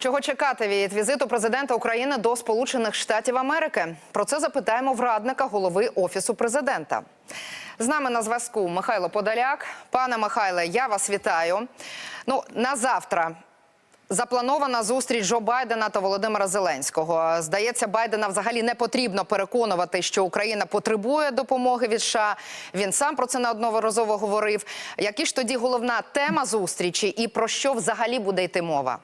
Чого чекати від візиту президента України до Сполучених Штатів Америки? Про це запитаємо в радника голови офісу президента. З нами на зв'язку Михайло Подоляк. Пане Михайле, я вас вітаю. Ну на завтра. Запланована зустріч Джо Байдена та Володимира Зеленського. Здається, Байдена взагалі не потрібно переконувати, що Україна потребує допомоги від США. Він сам про це неодноразово говорив. Які ж тоді головна тема зустрічі і про що взагалі буде йти мова?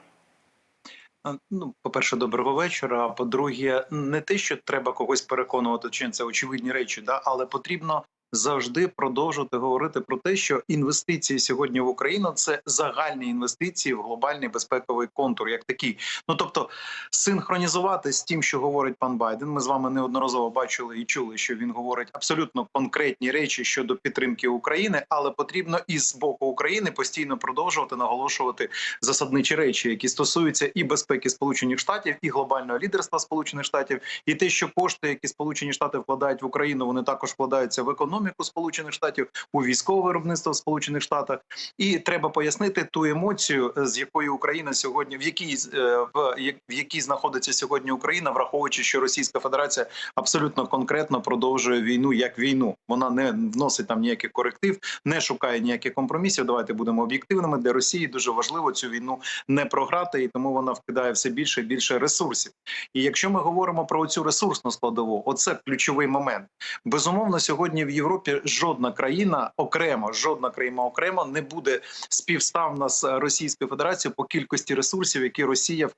Ну, по-перше, доброго вечора. А по-друге, не те, що треба когось переконувати, чи це очевидні речі, да, але потрібно завжди продовжувати говорити про те, що інвестиції сьогодні в Україну це загальні інвестиції в глобальний безпековий контур, як такий. Ну тобто, синхронізувати з тим, що говорить пан Байден. Ми з вами неодноразово бачили і чули, що він говорить абсолютно конкретні речі щодо підтримки України, але потрібно і з боку України постійно продовжувати наголошувати засадничі речі, які стосуються і безпеки Сполучених Штатів, і глобального лідерства Сполучених Штатів, і те, що кошти, які Сполучені Штати вкладають в Україну, вони також вкладаються в економіку Сполучених Штатів, у військове виробництво в Сполучених Штатах. І треба пояснити ту емоцію, з якою Україна сьогодні, в якій е, в в якій знаходиться сьогодні Україна, враховуючи, що Російська Федерація абсолютно конкретно продовжує війну як війну. Вона не вносить там ніяких коректив, не шукає ніяких компромісів. Давайте будемо об'єктивними. Для Росії дуже важливо цю війну не програти, і тому вона вкидає все більше і більше ресурсів. І якщо ми говоримо про цю ресурсну складову, оце ключовий момент. Безумовно, сьогодні в Європі жодна країна окремо, жодна країна окремо не буде співставна з Російською Федерацією по кількості ресурсів, які Росія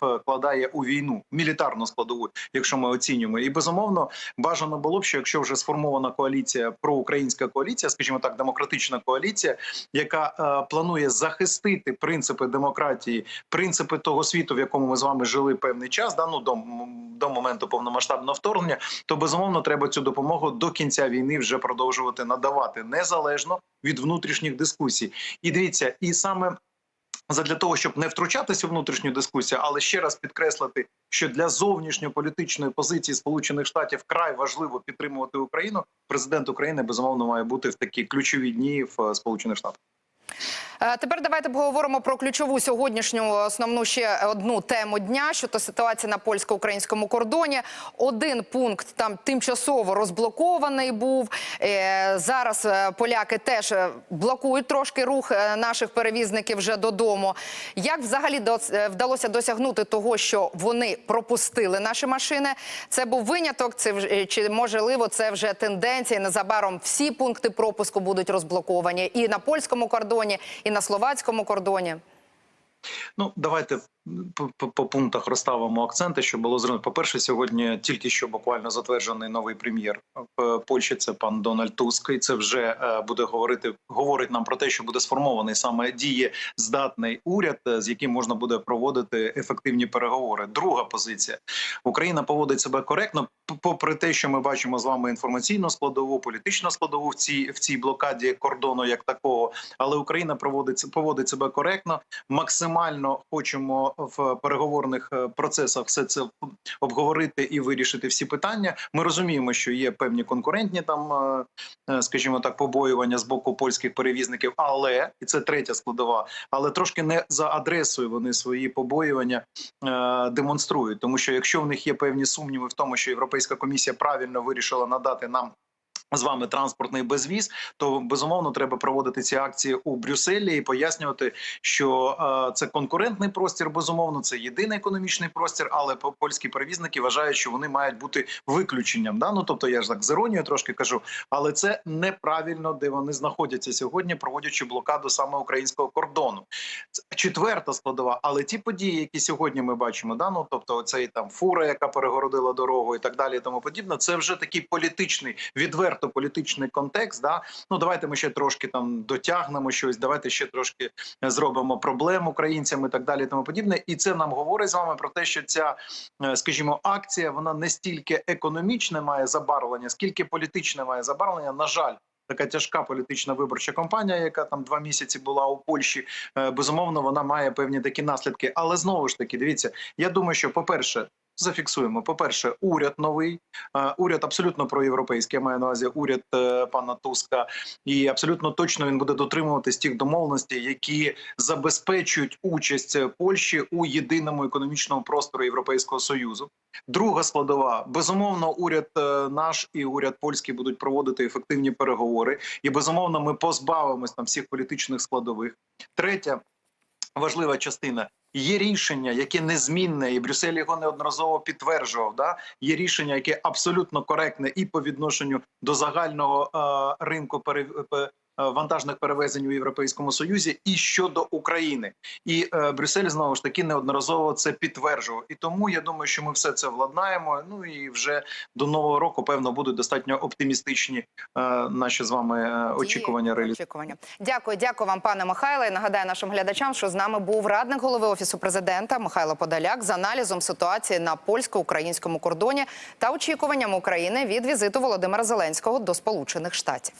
вкладає у війну, мілітарну складову, якщо ми оцінюємо. І безумовно бажано було б, що якщо вже сформована коаліція, проукраїнська коаліція, скажімо так, демократична коаліція, яка е, планує захистити принципи демократії, принципи того світу, в якому ми з вами жили певний час, да, ну, до, до моменту повномасштабного вторгнення, то безумовно треба цю допомогу до кінця війни вже продовжувати надавати незалежно від внутрішніх дискусій. І дивіться, і саме. Задля того, щоб не втручатися у внутрішню дискусію, але ще раз підкреслити, що для зовнішньополітичної позиції Сполучених Штатів край важливо підтримувати Україну. Президент України безумовно має бути в такі ключові дні в е, Сполучених Штатах. Е, Тепер давайте поговоримо про ключову сьогоднішню основну ще одну тему дня, що то ситуація на польсько-українському кордоні. Один пункт там тимчасово розблокований був. Е, Зараз е, поляки теж блокують трошки рух наших перевізників вже додому. Як взагалі вдалося досягнути того, що вони пропустили наші машини? Це був виняток, це вже- чи можливо це вже тенденція. Незабаром всі пункти пропуску будуть розблоковані і на польському кордоні, і на словацькому кордоні. Ну давайте по, по, пунктах розставимо акценти, що було зроблено. По перше, сьогодні тільки що буквально затверджений новий прем'єр в Польщі. Це пан Дональд Туск. І це вже е, буде говорити. Говорить нам про те, що буде сформований саме дієздатний уряд, е, з яким можна буде проводити ефективні переговори. Друга позиція Україна поводить себе коректно, попри те, що ми бачимо з вами інформаційну складову, політичну складову в цій в цій блокаді кордону, як такого. Але Україна проводить поводить себе коректно. Максимально хочемо в переговорних е, процесах все це обговорити і вирішити всі питання. Ми розуміємо, що є певні конкурентні там, е, е, скажімо так, побоювання з боку польських перевізників, але і це третя складова, але трошки не за адресою вони свої побоювання демонструють, тому що якщо в них є певні сумніви в тому, що Європейська комісія правильно вирішила надати нам. З вами транспортний безвіз, то безумовно треба проводити ці акції у Брюсселі і пояснювати, що е, це конкурентний простір. Безумовно, це єдиний економічний простір, але по- польські перевізники вважають, що вони мають бути виключенням. Да? Ну тобто я ж так з іронією трошки кажу, але це неправильно, де вони знаходяться сьогодні, проводячи блокаду саме українського кордону. Це Четверта складова, але ті події, які сьогодні ми бачимо, да? ну тобто цей там фура, яка перегородила дорогу, і так далі, і тому подібне, це вже такий політичний, відверто політичний контекст. Да? Ну давайте ми ще трошки там дотягнемо щось. Давайте ще трошки зробимо проблем українцям і так далі, і тому подібне. І це нам говорить з вами про те, що ця, е, скажімо, акція вона не стільки економічне має забарвлення, скільки політичне має забарвлення. На жаль. Така тяжка політична виборча кампанія, яка там два місяці була у Польщі. Е, Безумовно, вона має певні такі наслідки. Але знову ж таки, дивіться, я думаю, що по перше, зафіксуємо. По перше, уряд новий, е, уряд абсолютно проєвропейський. Я маю на увазі уряд е, пана Туска, і абсолютно точно він буде дотримуватись тих домовленостей, які забезпечують участь Польщі у єдиному економічному просторі Європейського союзу. Друга складова безумовно, уряд е, наш і уряд польський будуть проводити ефективні переговори, і безумовно, ми позбавимось там всіх політичних складових. Третя важлива частина. Є рішення, яке незмінне, і Брюссель його неодноразово підтверджував. Да? Є рішення, яке абсолютно коректне і по відношенню до загального е, ринку вантажних перевезень у Європейському Союзі і щодо України. І е, Брюссель знову ж таки неодноразово це підтверджував. І тому я думаю, що ми все це владнаємо. Ну і вже до нового року, певно, будуть достатньо оптимістичні е, наші з вами е, очікування. Очікування. Дякую, дякую вам, пане Михайле. І Нагадаю нашим глядачам, що з нами був радник голови офісу президента Михайло Подоляк з аналізом ситуації на польсько-українському кордоні та очікуванням України від візиту Володимира Зеленського до Сполучених Штатів.